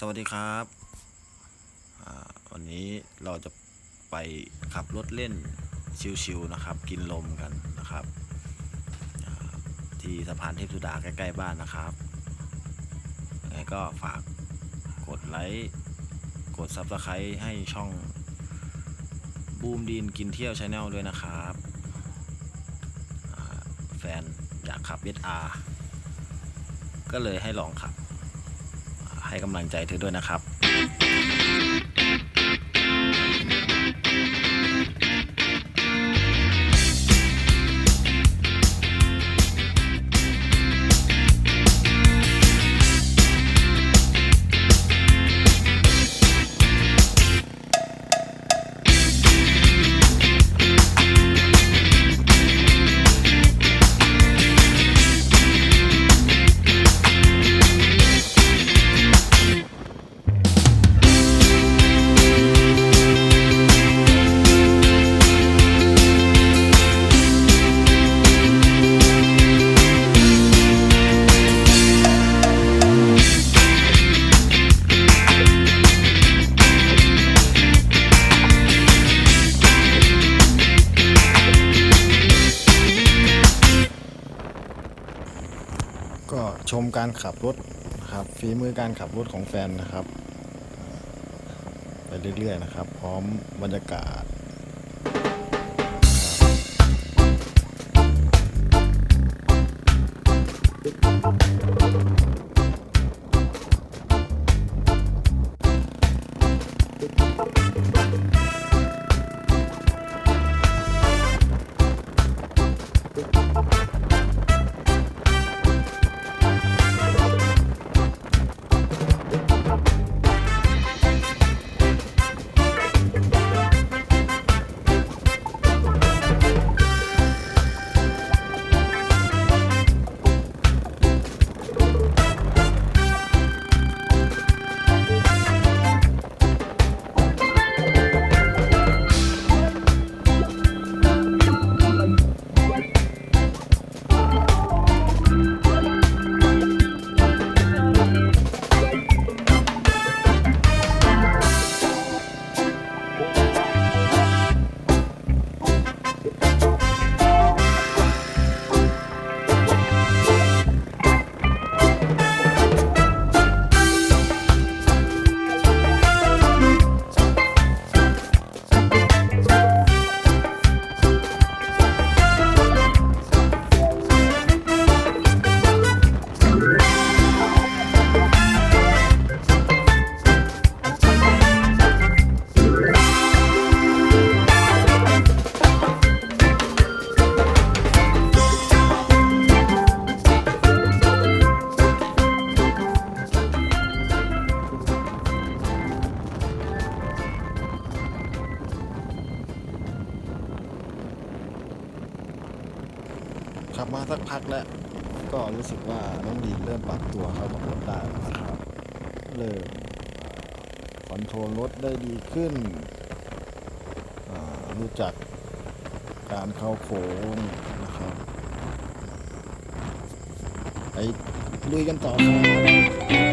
สวัสดีครับวันนี้เราจะไปขับรถเล่นชิวๆนะครับ กินลมกันนะครับ ที่สะพานเทพสุดาใกล้ๆบ้านนะครับยังไงก็ฝากกดไลค์กด Subscribe ให้ช่องบูมดีนกินเที่ยวชาแนลด้วยนะครับแฟนอยากขับ SR ก็เลยให้ลองขับ ให้กำลังใจเธอด้วยนะครับ ชมการขับรถครับฝีมือการขับรถของแฟนนะครับ ไปเรื่อยๆนะครับ พร้อมบรรยากาศ ขับมาสักพักแล้ว ก็รู้สึกว่าน้องดีนเริ่มปรับตัวเข้ากับรถได้แล้วนะครับ เริ่มคอนโทรลรถได้ดีขึ้น รู้จักการเข้าโค้งนะครับไปลุยกันต่อครับ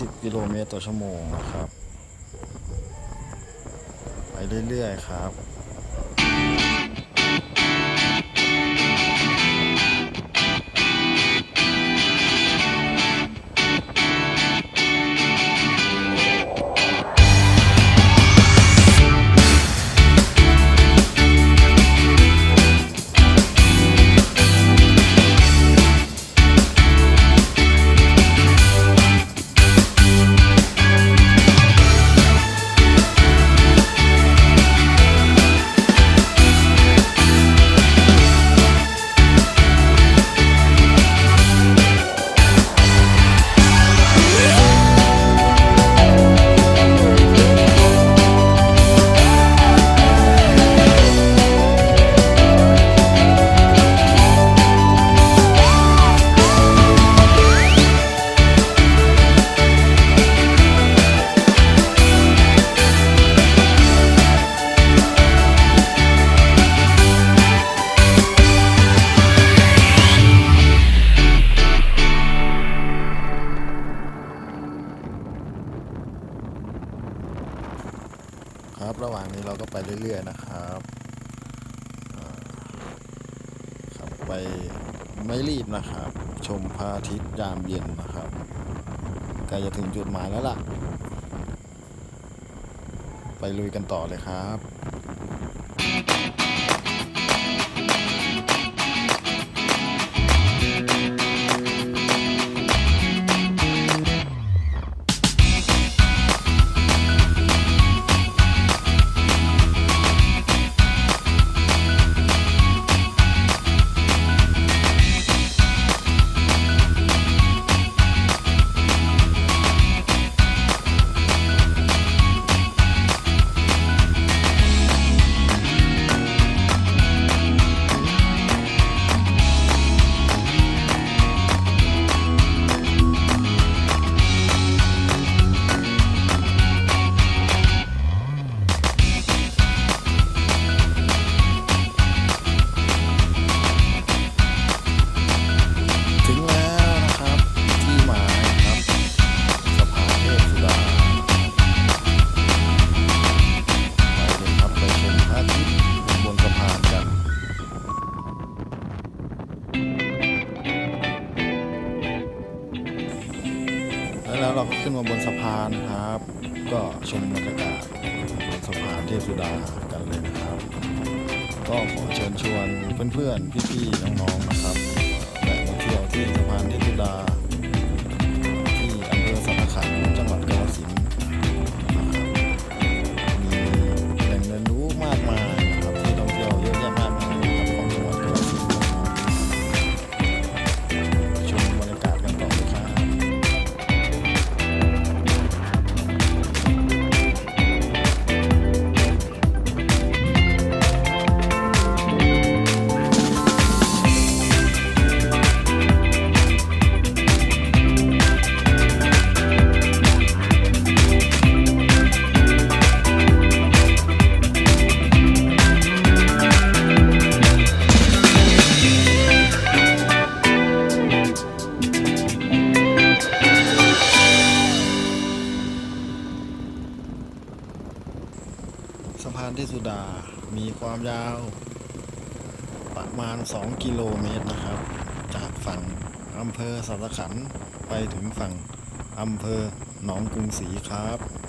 10 กิโลเมตรต่อชั่วโมงนะครับ ไปเรื่อย ๆ ครับ รีบนะครับ ชมพระอาทิตย์ยามเย็นนะครับใกล้จะถึงจุดหมายแล้วล่ะ ไปลุยกันต่อเลยครับ เทพสุดากันเลยนะครับ ก็ขอเชิญชวนเพื่อนๆ พี่ๆ น้องๆ นะครับแวะมาเที่ยวที่สะพานเทพสุดาที่อำเภอสันขันจังหวัดานที่สุดา มีความยาวประมาณ 2 กิโลเมตรนะครับ จากฝั่งอำเภอสัตขันไปถึงฝั่งอำเภอหนองกรุงศรีครับ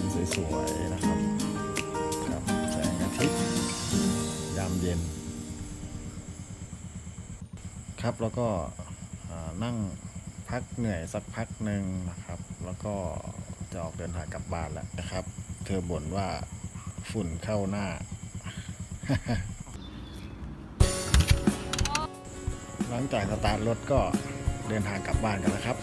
สะพานสวยๆนะครับครับแสงอาทิตย์ยามเย็น ครับแล้วก็นั่งพักเหนื่อยสักพักหนึ่งนะครับ แล้วก็จะออกเดินทางกลับบ้านแล้วนะครับ เธอบ่นว่าฝุ่นเข้าหน้า หลังจากสตาร์ทรถก็เดินทางกลับบ้านกันนะครับ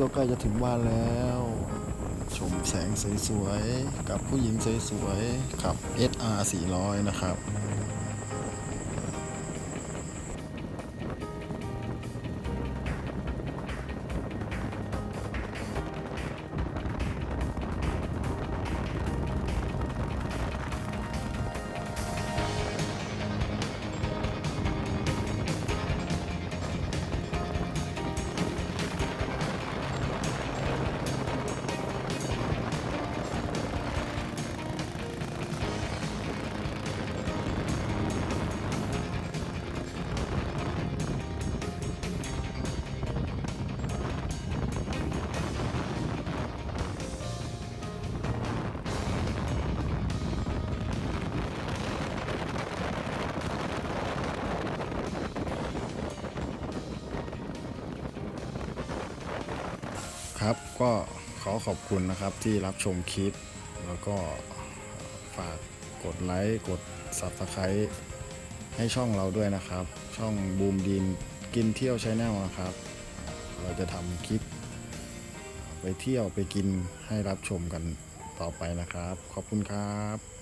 ก็ใกล้จะถึงบ้านแล้ว ชมแสงสวยๆ กับผู้หญิงสวยๆขับ SR 400 นะครับ ครับก็ขอขอบคุณนะครับที่รับชมคลิป แล้วก็ฝากกดไลค์กด Subscribe ให้ช่องเราด้วยนะครับ ช่องบูมดีนกินเที่ยวชแนลนะครับ เราจะทำคลิป ไปเที่ยวไปกินให้รับชมกันต่อไปนะครับ ขอบคุณครับ